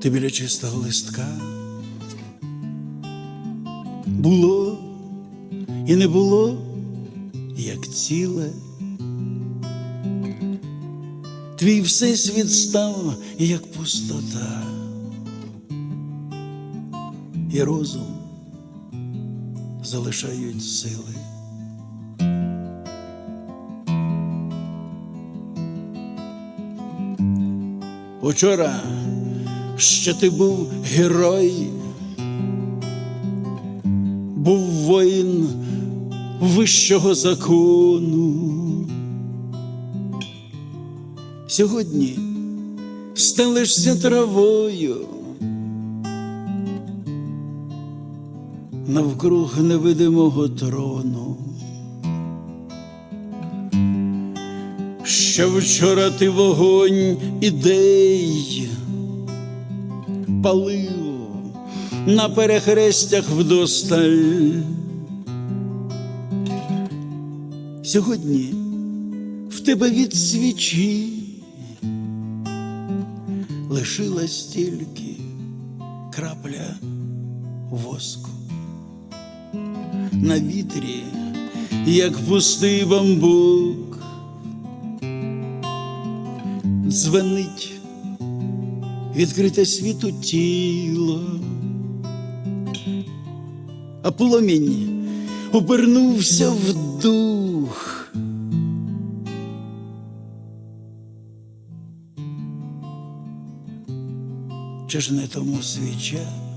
ти біля чистого листка. Було і не було, як ціле. Твій всесвіт став, як пустота, і розум залишають сили. Учора ще ти був герой, був воїн вищого закону. Сьогодні стелишся травою, навкруг невидимого трону. Ще вчора ти вогонь ідей палив на перехрестях вдосталь. Сьогодні в тебе від свічі лишилась тільки крапля воску. На вітрі, як пустий бамбук, дзвенить відкрите світу тіло, а пломінь обернувся в дух. Чи ж не тому свіча?